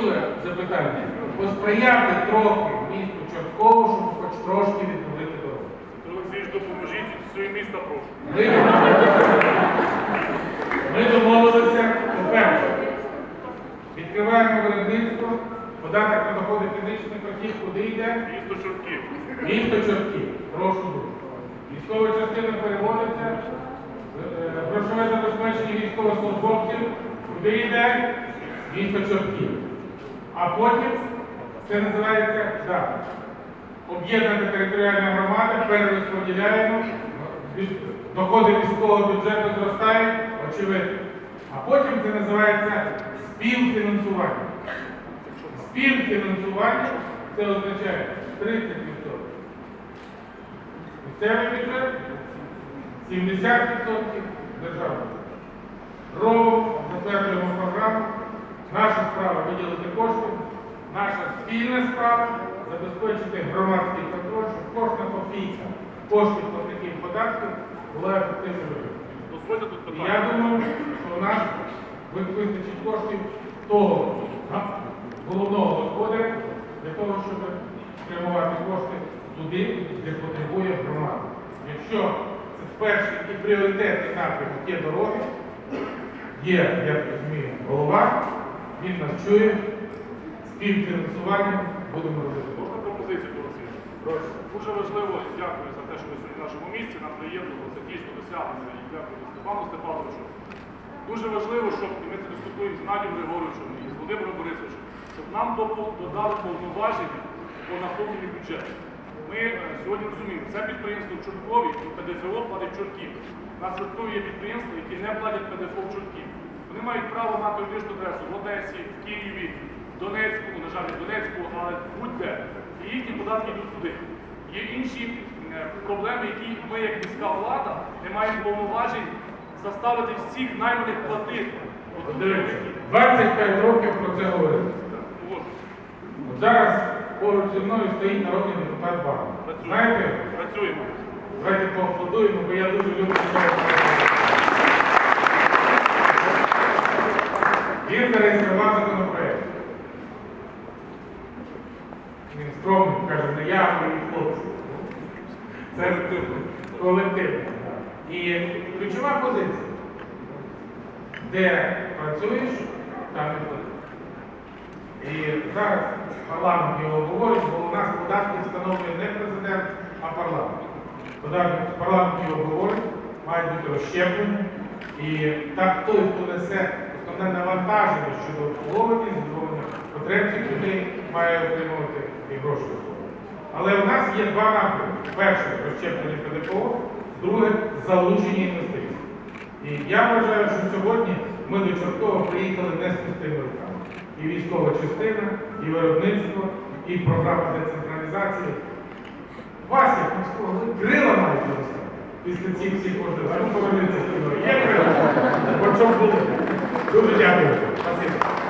чули запитання? Посприяти трохи місту Чорткову, щоб хоч трошки відновити дорогу. Олексійович, допоможіть, своє місто прошу. Ми, ми домовилися, по-перше, відкриваємо виробництво, податок на доходи фізичних осіб, куди йде? Місто Чортків. Місто Чортків. Прошу дуже. Військова частина переводиться, е, грошове забезпечення військовослужбовців, куди йде? Місто Чортків. А потім це називається так. Об'єднана територіальна громада, перерозподіляємо, доходи міського бюджету зростають, очевидно. А потім це називається співфінансування. Співфінансування це означає 30%. Місцевий бюджет, 70% державний. Робимо, затверджуємо програму. Наша справа виділити кошти. Наша спільна справа забезпечити громадський контроль, щоб кожна копійка коштів платників податків була ефективно використана. Дозвольте тут І я думаю, що у нас вистачить коштів того головного господаря для того, щоб спрямувати кошти туди, де потребує громада. Якщо це перший і пріоритетний напрямок є дороги, є, я так розумію, голова, він нас чує, співфінансування будемо робити. Можна пропозицію, Прошу. Дуже важливо, дякую за те, що ви сьогодні в нашому місці. Нам приємно, це дійсно досягнення. І дякую Степану Степановичу. Дуже важливо, щоб і ми це дискутуємо з Надієм Григоровичем і з Володимиром Борисовичем, щоб нам додали повноваження по наповненню бюджету. Ми е, сьогодні розуміємо, це підприємство в Чорткові і ПДФО платить Чортків. На Чорткові є підприємства, які не платять ПДФО в Чортків. Вони мають право мати юридичну адресу в Одесі, в Києві, в Донецьку, на жаль, в Донецьку, але будь-де. І їхні податки йдуть туди. Є інші е, проблеми, які ми, як міська влада, не маємо повноважень заставити всіх найманих платити. 25 років про це говорили. От Зараз поруч зі мною стоїть народний депутат Барна. Знаєте, Працюємо. давайте поаплодуємо, бо я дуже люблю Він зареєстрував законопроект. Він скромний, каже, не я, а мої хлопці. Це колектив. І ключова позиція. Де працюєш, там і платиш. І зараз парламент його говорить, бо у нас податки встановлює не президент, а парламент. Парламент його говорить, мають бути розщеплені. І так той, хто несе основне навантаження щодо обслуговування, задоволення потреб цих людей, має отримувати і гроші. Але у нас є два напрямки. Перше розщеплення ПДФО, друге залучення інвестицій. І я вважаю, що сьогодні ми до Чортова приїхали не з пустими руками. І військова частина, і виробництво, і програма децентралізації. Вас, як міського, ви крила мають виростати. Після цих всіх можливостей. Ну. Є крила? Що були? Дуже дякую. Спасибо.